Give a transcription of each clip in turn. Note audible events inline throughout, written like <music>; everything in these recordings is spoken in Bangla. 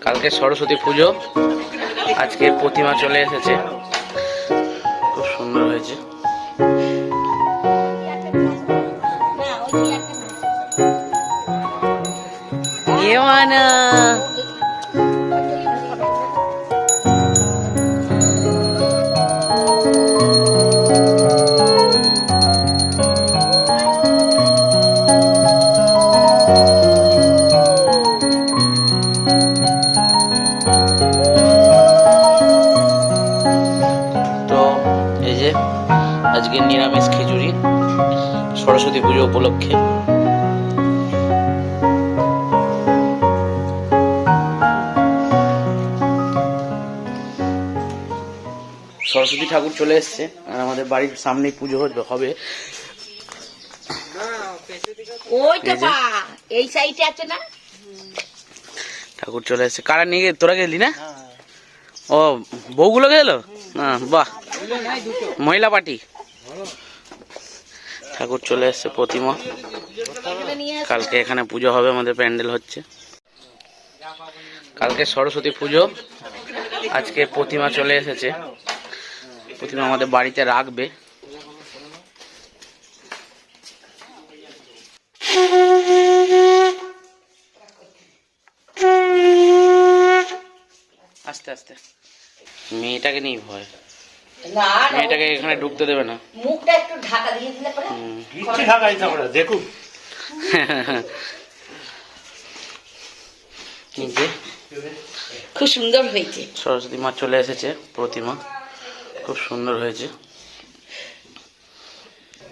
কালকে সরস্বতী পুজো। আজকে প্রতিমা চলে এসেছে। খুব সুন্দর হয়েছে। ইয়েমানা আজকে নিরামিষ খিচুড়ি সরস্বতী পুজো উপলক্ষে। সরস্বতী ঠাকুর চলে এসছে আর আমাদের বাড়ির সামনেই পুজো হতে হবে। এই সাইডে আছে না? ঠাকুর চলে এসছে। কারা নিয়ে তোরা গেলি না? ও বউগুলো গেল? বাহ। মহিলা পার্টি। ঠাকুর চলে এসছে প্রতিমা। কালকে এখানে পুজো হবে, আমাদের প্যান্ডেল হচ্ছে। কালকে সরস্বতী পুজো, আজকে প্রতিমা চলে এসেছে। প্রতিমা আমাদের বাড়িতে রাখবে। আস্তে আস্তে। মেয়েটাকে নিয়ে ভয়। না না, মেয়েটাকে এখানে ঢুকতে দেবে না। মুখটা একটু ঢাকা দিয়ে দিলে পরে। কিচ্ছু ঢাকাই থাকবে না দেখুন। খুব সুন্দর হয়েছে। সরস্বতী মা চলে এসেছে প্রতিমা। খুব সুন্দর হয়েছে।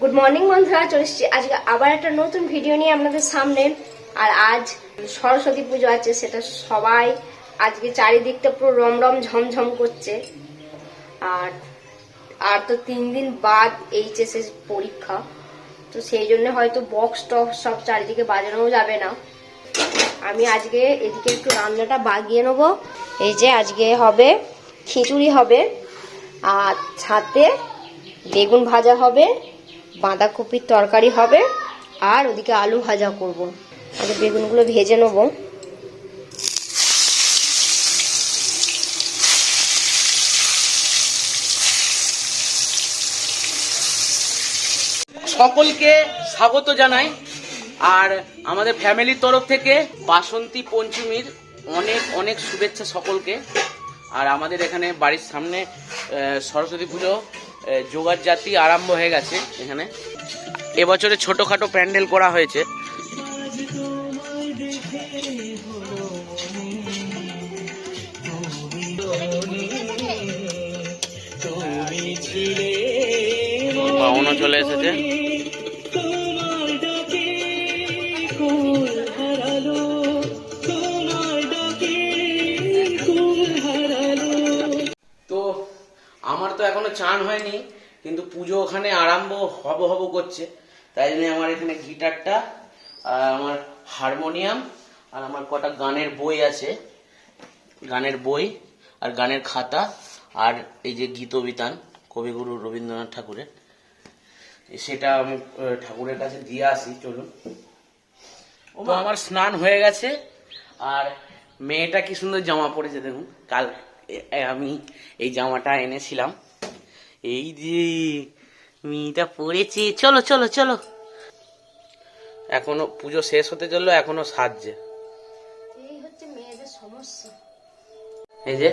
গুড মর্নিং বন্ধুরা চলে এসেছি। আজকে আবার একটা নতুন ভিডিও নিয়ে আপনাদের সামনে। আর আজ সরস্বতী পুজো আছে সেটা সবাই আজকে চারিদিকটা পুরো রমরম ঝমঝম করছে। আর আর তো তিন দিন বাদ এইচএসএস পরীক্ষা, তো সেই জন্য হয়তো বক্স টক্স সব চারিদিকে বাজানোও যাবে না। আমি আজকে এদিকে একটু রান্নাটা বাগিয়ে নেব। এই যে আজকে হবে, খিচুড়ি হবে, আর ছাতে বেগুন ভাজা হবে, বাঁধাকপির তরকারি হবে, আর ওদিকে আলু ভাজা করব। আগে বেগুনগুলো ভেজে নেব। সকলকে স্বাগত জানাই। আর আমাদের ফ্যামিলির তরফ থেকে বাসন্তী পঞ্চমীর অনেক অনেক শুভেচ্ছা সকলকে। আর আমাদের এখানে বাড়ির সামনে সরস্বতী পুজো যোগার জাতি আরম্ভ হয়ে গেছে এখানে। এবছরে ছোটোখাটো প্যান্ডেল করা হয়েছে। বাউনও চলে এসেছে। চান হয়নি, কিন্তু পুজো ওখানে আরম্ভ হব হব করছে। তাই জন্য আমার এখানে গিটারটা, আর আমার হারমোনিয়াম, আর আমার কটা গানের বই আছে। গানের বই আর গানের খাতা, আর এই যে গীতবিতান কবিগুরু রবীন্দ্রনাথ ঠাকুরের। সেটা আমি ঠাকুরের কাছে দিয়ে আসি, চলুন। ও আমার স্নান হয়ে গেছে, আর মেয়েটা কি সুন্দর জামা পরেছে দেখুন। কাল আমি এই জামাটা এনেছিলাম। এই যে মেয়েটা পরেছে চলো চলো চলো। এখনও পুজো শেষ হতে চলল এখনও সাজছে। এই হচ্ছে মেয়েদের সমস্যা। এই যে।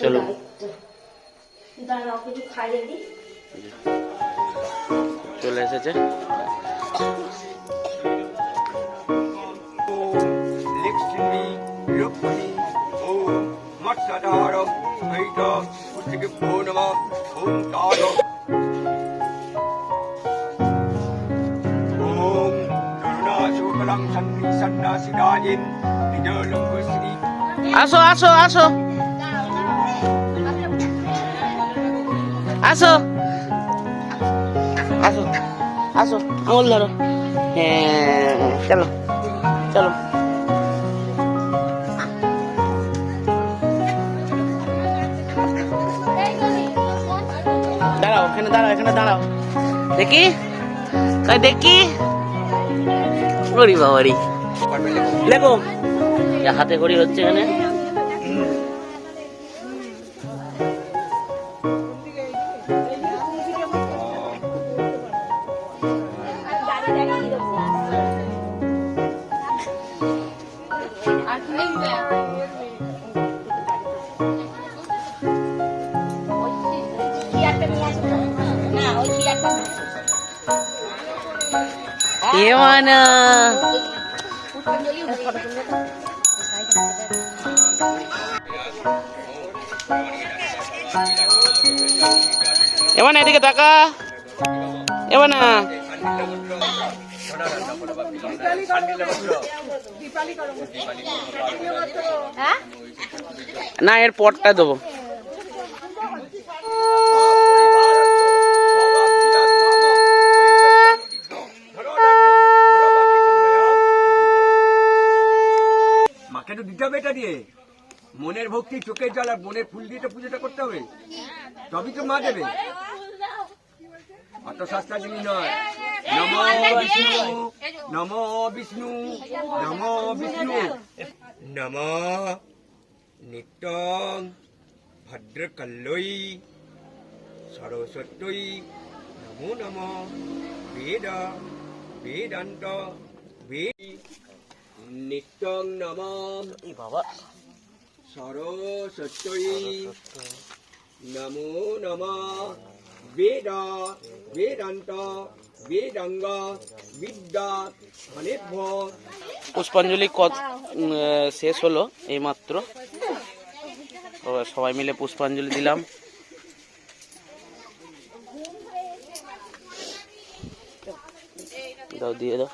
চলো। দাঁড়াও কিছু খাইয়ে দিই। চলে এসেছে। আসো আসো আসো। আসো। আসো আসো, আঙুল ধরো। হ্যাঁ চলো চলো। দাঁড়াও, এখানে দাঁড়াও এখানে দাঁড়াও। দেখি? কই, দেখি? ওরি বাবারি। লেখো হাতে করি হচ্ছে এখানে। এমানা এমানা এদিকে তাকা। এমানা। না এর পরটা দেবো। তো দিতে হবে এটা দিয়ে। মনের ভক্তি, চোখের জল আর মনের ফুল দিয়ে তো পুজোটা করতে হবে। তবেই তো মা দেবে। অত সস্তা জিনিস নয়। নম বিষ্ণু নম বিষ্ণু নম বিষ্ণু। নম নিত্যং ভদ্রকল্লই সরস্বতী নমো নম, বেদ, বেদান্ত। বেদ নিত্যং নম। বাবা। সরস্বতী। নমো নম। বেদ বেদান্ত বেদাঙ্গ বিদ্যা অনেভ্য পুষ্পাঞ্জলি কত শেষ হলো এইমাত্র। সবাই মিলে পুষ্পাঞ্জলি দিলাম। দাও দিয়ে দাও।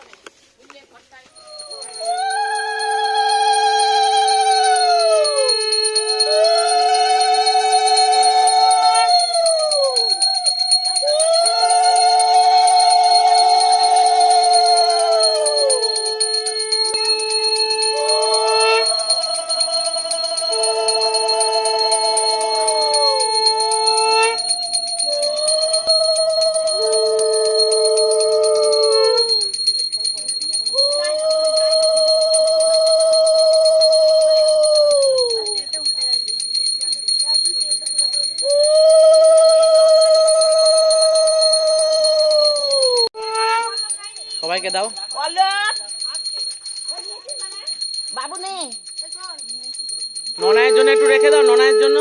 ননায়ের জন্য।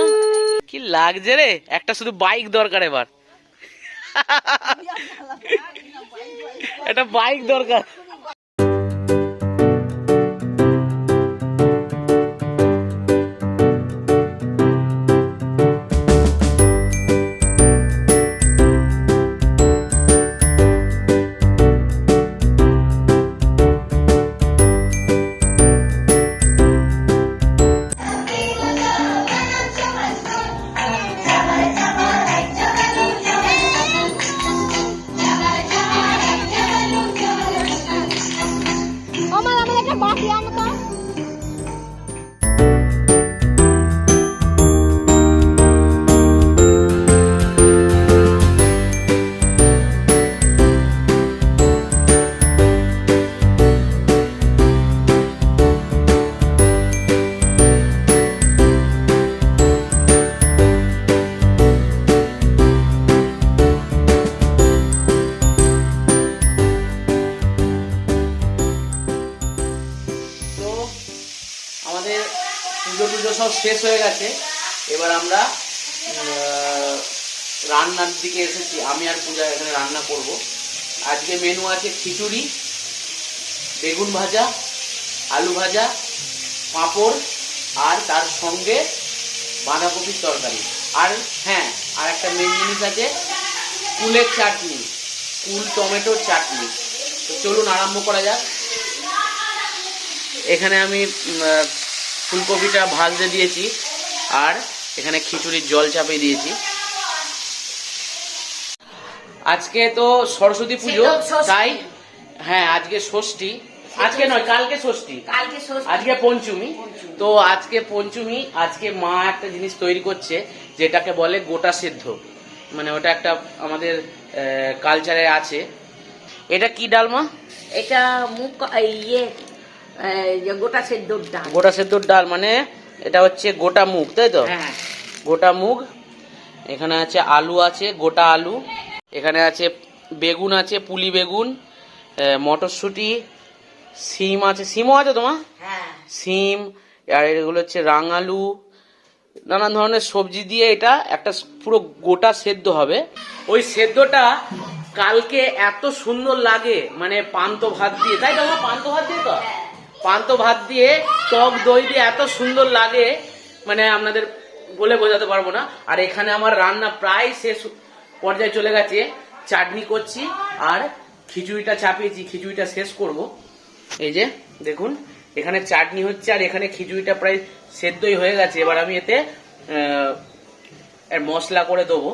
কি লাগছে রে? একটা শুধু বাইক দরকার এবার। <laughs> একটা বাইক দরকার। আমাদের পুজো টুজো সব শেষ হয়ে গেছে। এবার আমরা রান্নার দিকে এসেছি। আমি আর পূজা এখানে রান্না করব। আজকে মেনু আছে খিচুড়ি, বেগুন ভাজা, আলু ভাজা, পাঁপড়, আর তার সঙ্গে বাঁধাকপির তরকারি। আর হ্যাঁ আর একটা মেন জিনিস আছে, কুলের চাটনি, কুল টমেটোর চাটনি। তো চলুন আরম্ভ করা যাক। এখানে আমি ফুলকপিটা ভাজতে দিয়েছি আর এখানে খিচুড়ির জল চাপিয়ে দিয়েছি। আজকে তো সরস্বতী পুজো তাই হ্যাঁ আজকে ষষ্ঠী। আজকে নয় কালকে ষষ্ঠী। কালকে আজকে পঞ্চমী। তো আজকে পঞ্চমী আজকে মা একটা জিনিস তৈরি করছে যেটাকে বলে গোটা সেদ্ধ। মানে ওটা একটা আমাদের কালচারে আছে। এটা কি ডাল মা? এটা মুখ ইয়ে গোটা সেদ্ধর ডাল। গোটা সেদ্ধর ডাল মানে এটা হচ্ছে গোটা মুগ তাই তো? হ্যাঁ। গোটা মুগ এখানে আছে আলু আছে গোটা আলু এখানে আছে বেগুন আছে পুলি বেগুন মটরশুঁটি সিম আছে সিমও আছে তোমার? হ্যাঁ। সিম আর এগুলো হচ্ছে রাঙালু নানান ধরনের সবজি দিয়ে এটা একটা পুরো গোটা সেদ্ধ হবে। ওই সেদ্ধটা কালকে এত সুন্দর লাগে মানে পান্ত ভাত দিয়ে তাই তো পান্ত ভাত দিয়ে তো? পান্তা ভাত দিয়ে, টক দই দিয়ে এত সুন্দর লাগে মানে আপনাদের বলে বোঝাতে পারব না। আর এখানে আমার রান্না প্রায় শেষ পর্যায়ে চলে গেছে। চাটনি করছি, আর খিচুড়িটা চাপিয়েছি, খিচুড়িটা শেষ করব। এই যে, দেখুন, এখানে চাটনি হচ্ছে, আর এখানে খিচুড়িটা প্রায় সেদ্ধই হয়ে গেছে। এবার আমি এতে মশলা করে দেবো।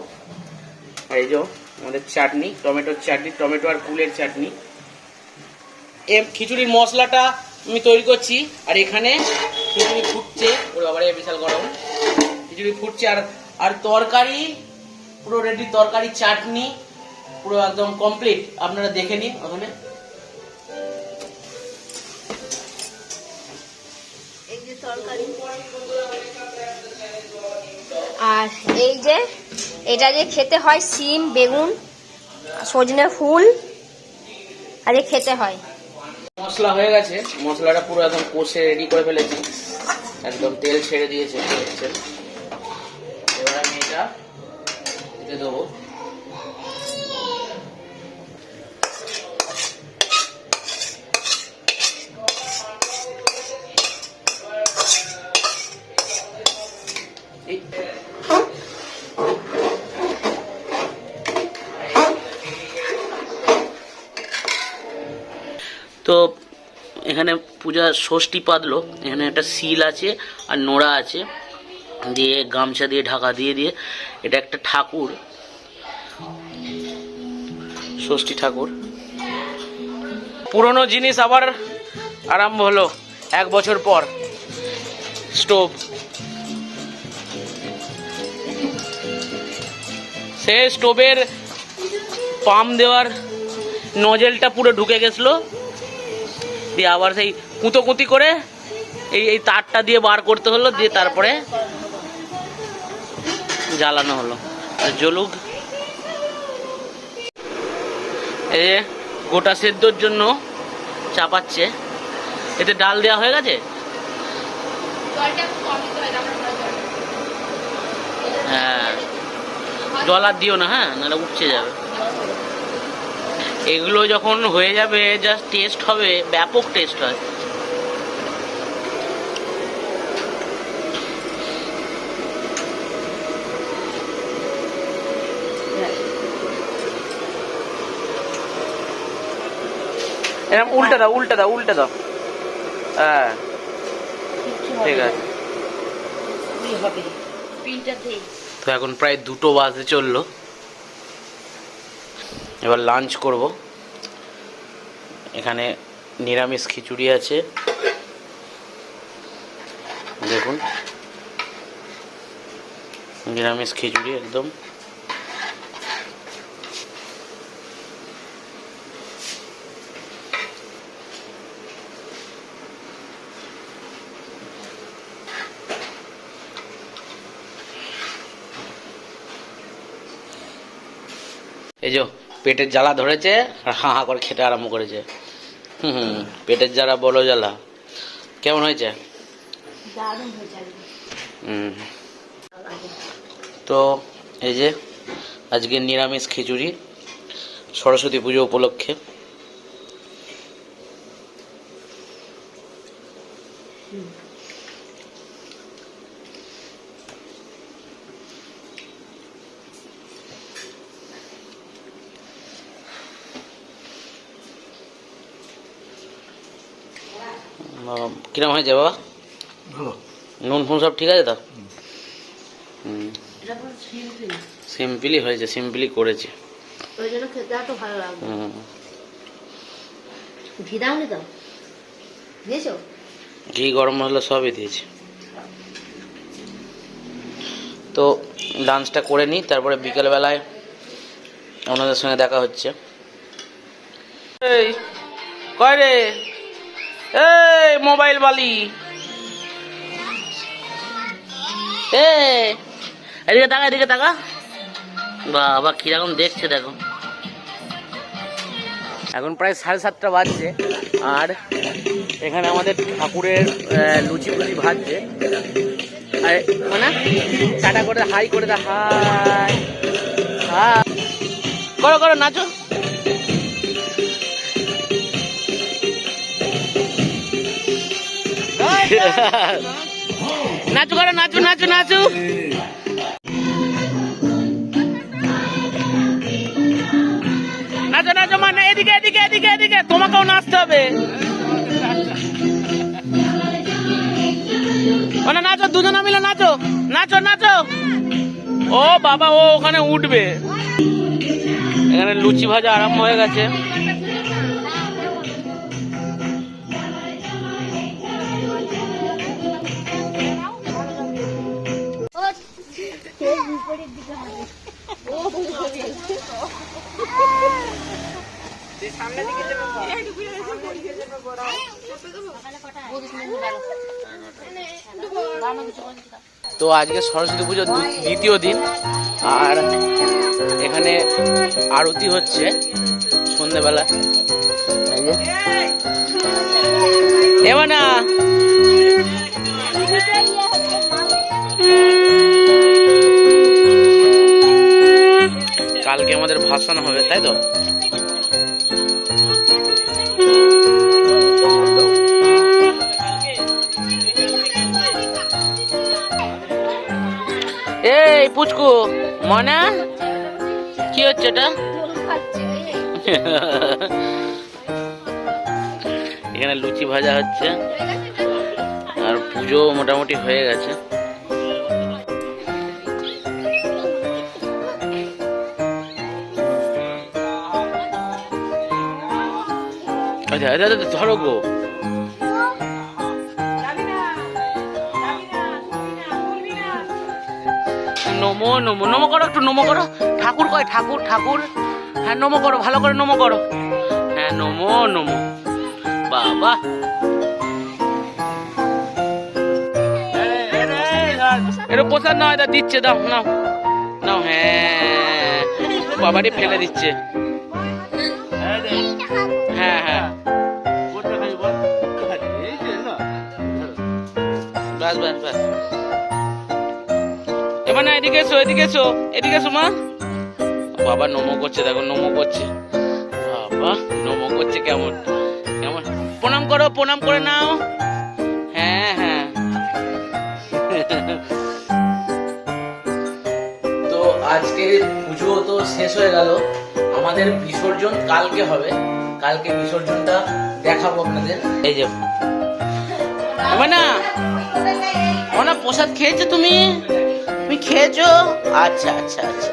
এই যে, আমাদের চাটনি, টমেটোর চাটনি, টমেটো আর কুলের চাটনি। এ খিচুড়ির মশলাটা আমি তৈরি করছি, আর এখানে খিচুড়ি ফুটছে। ওর বাবারে, বিশাল গরম। খিচুড়ি ফুটছে, আর আর তরকারি, পুরো রেডি তরকারি, চাটনি, পুরো একদম কমপ্লিট আপনারা দেখে নিন ওখানে। আর এই যে, এটা যে খেতে হয়, সিম, বেগুন, সজনে ফুল, আর খেতে হয়। মশলা হয়ে গেছে। মশলাটা পুরো একদম কষে রেডি করে ফেলেছি। একদম তেল ছেড়ে দিয়েছে এবার আমি এটা দেবো। এখানে পূজা ষষ্ঠী পাতলো এখানে একটা শিল আছে আর নোড়া আছে, দিয়ে গামছা দিয়ে, ঢাকা দিয়ে দিয়ে এটা একটা ঠাকুর। ষষ্ঠী ঠাকুর। পুরনো জিনিস আবার আরম্ভ হলো এক বছর পর। স্টোভ। সে স্টোভের পাম দেওয়ার নজেলটা পুরো ঢুকে গেছিল। দিয়ে আবার সেই কুঁতোকুতি করে এই এই তারটা দিয়ে বার করতে হলো, দিয়ে তারপরে জ্বালানো হলো। আর জলুক যে গোটা সেদ্ধর জন্য চাপাচ্ছে। এতে ডাল দেওয়া হয়ে গেছে? হ্যাঁ। জল আর দিও না হ্যাঁ নাহলে উপচে যাবে। এগুলো যখন হয়ে যাবে জাস্ট টেস্ট হবে ব্যাপক টেস্ট হয়। এরকম উল্টে দাও উল্টে দাও উল্টে দাও। হ্যাঁ। ঠিক আছে। তো এখন প্রায় দুটো বাজে চলল। এবার লাঞ্চ করব। এখানে নিরামিষ খিচুড়ি আছে। দেখুন। নিরামিষ খিচুড়ি একদম। এই যে পেটের জ্বালা ধরেছে আর হা হাঁ করে খেতে আরম্ভ করেছে। হুম হুম পেটের জ্বালা বলো জ্বালা। কেমন হয়েছে? হয়ে হুম। তো এই যে আজকে নিরামিষ খিচুড়ি সরস্বতী পুজো উপলক্ষে। কিরম হয়েছে বাবা? ভালো। নুন ফুন সব ঠিক আছে তো? হুম। এটা পুরো সিম্পল হয়েছে সিম্পলি করেছে। ওই জন্য খেতে এত ভালো লাগবে হুম। ঘি দাওনি তো? দিয়েছ? ঘি গরম মশলা সবই দিয়েছি। তো লাঞ্চটা করে নিই তারপরে বিকেলবেলায় ওনাদের সঙ্গে দেখা হচ্ছে। এই কয় রে? এই, মোবাইল বালি। এ এদিকে তাকা এদিকে তাকা। বাবা, কীরকম দেখছে দেখো। এখন প্রায় সাড়ে সাতটা বাজছে, আর এখানে আমাদের ঠাকুরের লুচি ফুচি ভাজছে। আর মানে টাটা করে হাই করে দে, হাই। হাই করো করো, নাচো। নাচু করো, নাচু নাচু নাচু। নাচো নাচো মানে এদিকে এদিকে এদিকে এদিকে। তোমাকেও নাচতে হবে। ও না নাচো, দুজনে মিলে নাচো। নাচো নাচো। ও বাবা, ও ওখানে উঠবে। এখানে লুচি ভাজা আরম্ভ হয়ে গেছে। তো আজকে সরস্বতী পুজোর দ্বিতীয় দিন, আর এখানে আরতি হচ্ছে সন্ধেবেলা। এই যে। এবার না। ভাসান হবে তাই তো? এই পুচকু মনা? কি হচ্ছে এটা? এখানে লুচি ভাজা হচ্ছে আর পুজো মোটামুটি হয়ে গেছে। আচ্ছা আচ্ছা, ধরো গো নমো নমো নমো করো একটু নমো করো ঠাকুর কয় ঠাকুর ঠাকুর হ্যাঁ নমো করো ভালো করে নমো করো হ্যাঁ নমো নমো বাবা এটা প্রসাদ না এটা দিচ্ছে দাও নাও নাও হ্যাঁ বাবারই ফেলে দিচ্ছে এদিকে এসো এদিকে এসো এদিকে এসো মা। বাবা নমো করছে, দেখো নমো করছে। বাবা নমো করছে কেমন কেমন। প্রণাম করো, প্রণাম করে নাও। হ্যাঁ হ্যাঁ। তো আজকে পুজো তো শেষ হয়ে গেল। আমাদের বিসর্জন কালকে হবে। কালকে বিসর্জনটা দেখাবো আপনাদের। এই যে না প্রসাদ খেয়েছো তুমি? তুমি খেয়েছো আচ্ছা আচ্ছা আচ্ছা।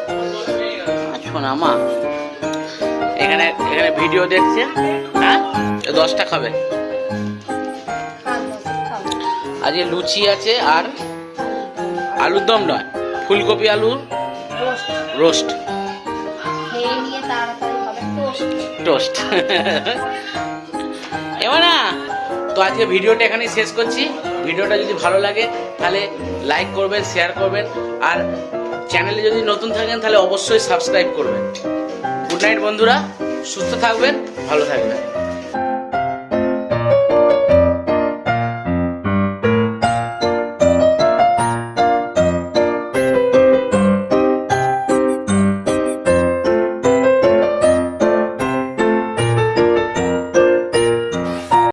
আচ্ছা না, মা। এখানে এখানে ভিডিও দেখছে। হ্যাঁ? দশটা খাবে। আজকে লুচি আছে আর আলুর দম নয়, ফুলকপি আলুর রোস্ট। টোস্ট এবার না, তো আজকে ভিডিওটা এখানেই শেষ করছি। ভিডিওটা যদি ভালো লাগে তাহলে লাইক করবেন শেয়ার করবেন। আর চ্যানেলে যদি নতুন থাকেন, তাহলে অবশ্যই সাবস্ক্রাইব করবেন। গুড নাইট বন্ধুরা। সুস্থ থাকবেন, ভালো থাকবেন।